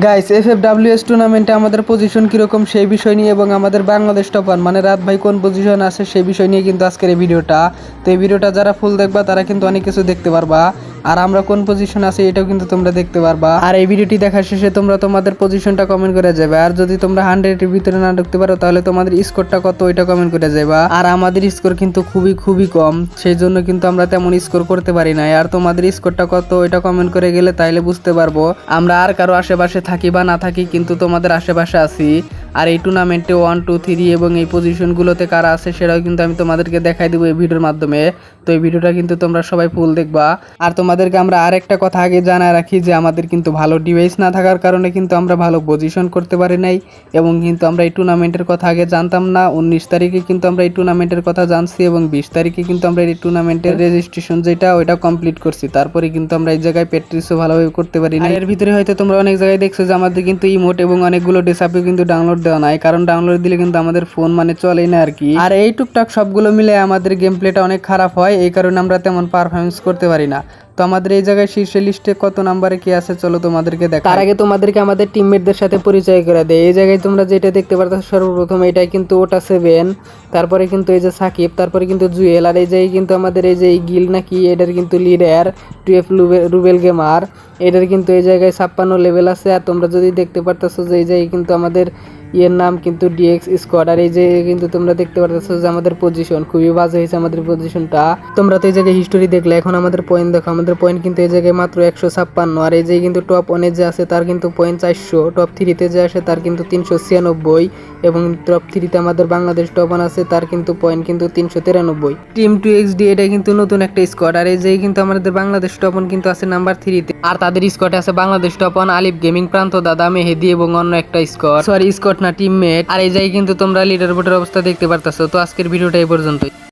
Guys F F WS টুর্নামেন্টে আমাদের position কীরকম সেই বিষয় নিয়ে এবং আমাদের বাংলাদেশ টপার মানে রাত ভাই কোন পজিশন আছে সেই বিষয় নিয়ে কিন্তু আজকের এই ভিডিওটা। তো এই ভিডিওটা যারা ফুল দেখবা তারা কিন্তু অনেক কিছু দেখতে পারবা। আর আমরা কোন পজিশন আছি এটাও কিন্তু তোমরা দেখতে পারবা। আর এই ভিডিওটি দেখার শেষে তোমরা তোমাদের পজিশনটা কমেন্ট করে যাবে। আর যদি তোমরা হান্ড্রেডের ভিতরে না ঢুকতে পারো, তাহলে তোমাদের স্কোরটা কত ওইটা কমেন্ট করে যাবা আর আমাদের স্কোর কিন্তু খুবই খুবই কম সেই জন্য কিন্তু আমরা তেমন স্কোর করতে পারি না আর তোমাদের স্কোরটা কত ওইটা কমেন্ট করে গেলে তাইলে বুঝতে পারব। আমরা আর কারও আশেপাশে থাকি বা না থাকি কিন্তু তোমাদের আশেপাশে আছি। আর এই টুর্নামেন্টে ওয়ান টু থ্রি এবং এই পজিশনগুলোতে কারা আছে সেটাও কিন্তু আমি তোমাদেরকে দেখাই দেবো এই ভিডিওর মাধ্যমে। তো এই ভিডিওটা কিন্তু তোমরা সবাই ফুল দেখবা। আর তোমাদেরকে আমরা আরেকটা কথা আগে জানায় রাখি যে আমাদের কিন্তু ভালো ডিভাইস না থাকার কারণে কিন্তু আমরা ভালো পজিশন করতে পারি নাই এবং কিন্তু আমরা এই টুর্নামেন্টের কথা আগে জানতাম না। উনিশ তারিখে কিন্তু আমরা এই টুর্নামেন্টের কথা জানছি এবং বিশ তারিখে কিন্তু আমরা এই টুর্নামেন্টের রেজিস্ট্রেশন যেটা, ওইটা কমপ্লিট করছি। তারপরে কিন্তু আমরা এই জায়গায় প্র্যাকটিসও ভালোভাবে করতে পারি না এর ভিতরে হয়তো তোমরা অনেক জায়গায় দেখছ যে আমাদের কিন্তু ইমোট এবং অনেকগুলো ডেসাপও কিন্তু ডাউনলোড দেওয়া নাই, কারণ ডাউনলোড দিলে কিন্তু আমাদের ফোন মানে চলেই না আর কি আর এই টুকটাক সবগুলো মিলে আমাদের গেম প্লেটা অনেক খারাপ হয়, এই কারণে আমরা তেমন পারফরমেন্স করতে পারি না। তো আমাদের এই জায়গায় শীর্ষে লিস্টে কত নাম্বারে কি আছে, চলো তোমাদেরকে দেখা তার আগে তোমাদেরকে আমাদের টিমমেটদের সাথে পরিচয় করে দেয় এই জায়গায় তোমরা যেটা দেখতে পারতো সর্বপ্রথম এটাই কিন্তু ওটা সেভেন তারপরে কিন্তু এই যে সাকিব, তারপরে কিন্তু জুয়েল, আর এই যে কিন্তু আমাদের এই যে গিল নাকি, এটার কিন্তু লিডার টুয়েলভ রুবেল গেমার। এটার কিন্তু এই জায়গায় ছাপ্পান্ন লেভেল আছে, আর তোমরা যদি দেখতে পারতেছো যে এই জায়গায় কিন্তু আমাদের ইয়ের নাম কিন্তু ডিএক্স স্কোয়াড আর এই যে কিন্তু তোমরা দেখতে পারতেছো যে আমাদের পজিশন খুবই বাজে হয়েছে আমাদের পজিশনটা তোমরা তো এই জায়গায় হিস্টোরি দেখলে, এখন আমাদের পয়েন্ট দেখো, আমাদের পয়েন্ট কিন্তু এই জায়গায় মাত্র একশো ছাপ্পান্ন, আর এই যে কিন্তু টপ ওয়ানে যে আছে, তার কিন্তু পয়েন্ট চারশো টপ থ্রিতে যে আসে, তার কিন্তু তিনশো ছিয়ানব্বই, এবং টপ থ্রিতে আমাদের বাংলাদেশ টপ ওয়ান আছে, তার কিন্তু পয়েন্ট কিন্তু তিনশো তিরানব্বই। টিম টু এক্স ডি এটা কিন্তু নতুন একটা স্কোয়াড আর এই যে কিন্তু আমাদের বাংলাদেশ টপ ওয়ান কিন্তু আছে নাম্বার থ্রিতে আর তাদের স্কোয়াডে আছে Bangladesh top one Alif gaming Pranto দাদা, মেহেদি এবং অন্য একটা স্কোয়াড সরি স্কোয়াড না টিমমেট আর এই জায়গায় কিন্তু তোমরা লিডার বোর্ডের অবস্থা দেখতে পারতেছো। তো আজকের ভিডিওটা এই পর্যন্তই।